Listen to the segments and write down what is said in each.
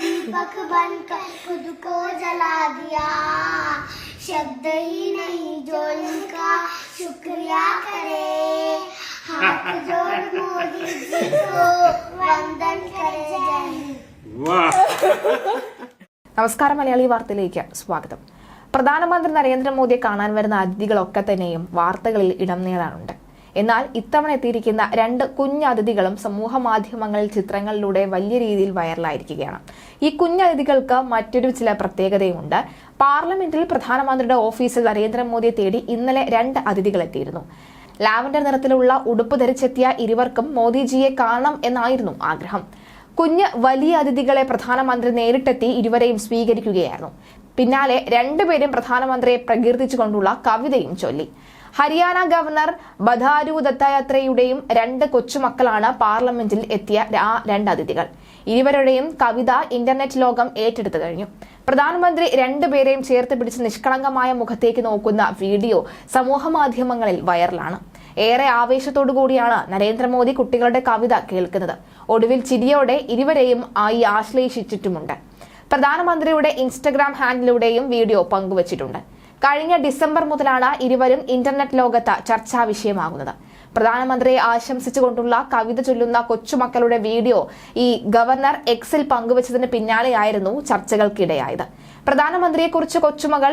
दीपक बनकर खुद को जला दिया शब्द ही नहीं जो इनका शुक्रिया करे हाथ जोड़ मोदी जी को वंदन करे जय വാ നമസ്കാരം മലയാളി വാർത്തയിലേക്ക് സ്വാഗതം. പ്രധാനമന്ത്രി നരേന്ദ്രമോദിയെ കാണാൻ വരുന്ന അതിഥികളൊക്കെ തന്നെയും വാർത്തകളിൽ ഇടം നേടാറുണ്ട്. എന്നാൽ ഇത്തവണ എത്തിയിരിക്കുന്ന രണ്ട് കുഞ്ഞതിഥികളും സമൂഹ മാധ്യമങ്ങളിൽ ചിത്രങ്ങളിലൂടെ വലിയ രീതിയിൽ വൈറലായിരിക്കുകയാണ്. ഈ കുഞ്ഞതിഥികൾക്ക് മറ്റൊരു ചില പ്രത്യേകതയുമുണ്ട്. പാർലമെന്റിൽ പ്രധാനമന്ത്രിയുടെ ഓഫീസിൽ നരേന്ദ്രമോദിയെ തേടി ഇന്നലെ രണ്ട് അതിഥികൾ എത്തിയിരുന്നു. ലാവൻഡർ നിറത്തിലുള്ള ഉടുപ്പ് ധരിച്ചെത്തിയ ഇരുവർക്കും മോദിജിയെ കാണണം എന്നായിരുന്നു ആഗ്രഹം. കുഞ്ഞ് വലിയ അതിഥികളെ പ്രധാനമന്ത്രി നേരിട്ടെത്തി ഇരുവരെയും സ്വീകരിക്കുകയായിരുന്നു. പിന്നാലെ രണ്ടുപേരും പ്രധാനമന്ത്രിയെ പ്രകീർത്തിച്ചുകൊണ്ടുള്ള കവിതയും ചൊല്ലി. ഹരിയാന ഗവർണർ ബധാരു ദത്താത്രയുടെയും രണ്ട് കൊച്ചുമക്കളാണ് പാർലമെന്റിൽ എത്തിയ ആ രണ്ട് അതിഥികൾ. ഇരുവരുടെയും കവിത ഇന്റർനെറ്റ് ലോകം ഏറ്റെടുത്തു കഴിഞ്ഞു. പ്രധാനമന്ത്രി രണ്ടുപേരെയും ചേർത്ത് പിടിച്ച് നിഷ്കളങ്കമായ മുഖത്തേക്ക് നോക്കുന്ന വീഡിയോ സമൂഹമാധ്യമങ്ങളിൽ വൈറലാണ്. ഏറെ ആവേശത്തോടു കൂടിയാണ് നരേന്ദ്രമോദി കുട്ടികളുടെ കവിത കേൾക്കുന്നത്. ഒടുവിൽ ചിരിയോടെ ഇരുവരെയും ആയി ആശ്ലേഷിച്ചിട്ടുമുണ്ട്. പ്രധാനമന്ത്രിയുടെ ഇൻസ്റ്റഗ്രാം ഹാൻഡിലൂടെയും വീഡിയോ പങ്കുവച്ചിട്ടുണ്ട്. കഴിഞ്ഞ ഡിസംബർ മുതലാണ് ഇരുവരും ഇന്റർനെറ്റ് ലോകത്ത് ചർച്ചാ വിഷയമാകുന്നത്. പ്രധാനമന്ത്രിയെ ആശംസിച്ചുകൊണ്ടുള്ള കവിത ചൊല്ലുന്ന കൊച്ചുമക്കളുടെ വീഡിയോ ഈ ഗവർണർ എക്സിൽ പങ്കുവച്ചതിന് പിന്നാലെയായിരുന്നു ചർച്ചകൾക്കിടയായത്. പ്രധാനമന്ത്രിയെക്കുറിച്ച് കൊച്ചുമകൾ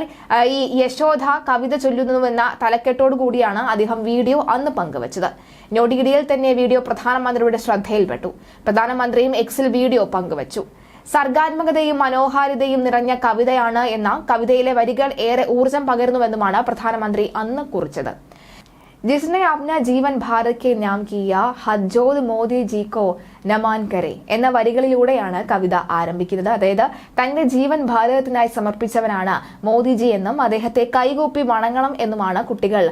ഈ യശോധ കവിത ചൊല്ലുന്നുവെന്ന തലക്കെട്ടോടു കൂടിയാണ് അദ്ദേഹം വീഡിയോ അന്ന് പങ്കുവച്ചത്. ഞൊടിയിടിയിൽ തന്നെ വീഡിയോ പ്രധാനമന്ത്രിയുടെ ശ്രദ്ധയിൽപ്പെട്ടു. പ്രധാനമന്ത്രിയും എക്സിൽ വീഡിയോ പങ്കുവച്ചു. സർഗാത്മകതയും മനോഹാരിതയും നിറഞ്ഞ കവിതയാണ് എന്ന കവിതയിലെ വരികൾ ഏറെ ഊർജം പകരുന്നുവെന്നുമാണ് പ്രധാനമന്ത്രി അന്ന് കുറിച്ചത്. जिसने अपना जीवन भारत के नाम किया हजोद मोदी जी को നമാൻ കരെ എന്ന വരികളിലൂടെയാണ് കവിത ആരംഭിക്കുന്നത്. അതായത് തന്റെ ജീവൻ ഭാരതത്തിനായി സമർപ്പിച്ചവനാണ് മോദിജി എന്നും അദ്ദേഹത്തെ കൈകൂപ്പി വണങ്ങണം എന്നുമാണ് കുട്ടികൾ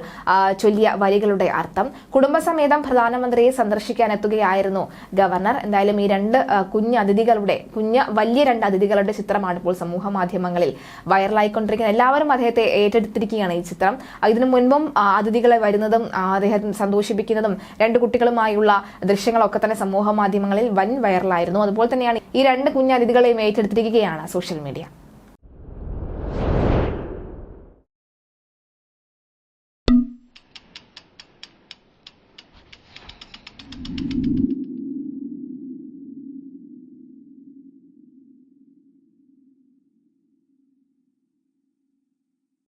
ചൊല്ലിയ വരികളുടെ അർത്ഥം. കുടുംബസമേതം പ്രധാനമന്ത്രിയെ സന്ദർശിക്കാൻ എത്തുകയായിരുന്നു ഗവർണർ. എന്തായാലും ഈ രണ്ട് കുഞ്ഞു അതിഥികളുടെ കുഞ്ഞ് വലിയ രണ്ട് അതിഥികളുടെ ചിത്രമാണ് ഇപ്പോൾ സമൂഹ മാധ്യമങ്ങളിൽ വൈറലായിക്കൊണ്ടിരിക്കുന്നത്. എല്ലാവരും അദ്ദേഹത്തെ ഏറ്റെടുത്തിരിക്കുകയാണ് ഈ ചിത്രം. ഇതിനു മുൻപും അതിഥികളെ വരുന്നതും അദ്ദേഹം സന്തോഷിപ്പിക്കുന്നതും രണ്ട് കുട്ടികളുമായുള്ള ദൃശ്യങ്ങളൊക്കെ തന്നെ സമൂഹ മാധ്യമങ്ങളിൽ വൻ വൈറലായിരുന്നു. അതുപോലെ തന്നെയാണ് ഈ രണ്ട് കുഞ്ഞതിഥികളെയും ഏറ്റെടുത്തിരിക്കുകയാണ് സോഷ്യൽ മീഡിയ.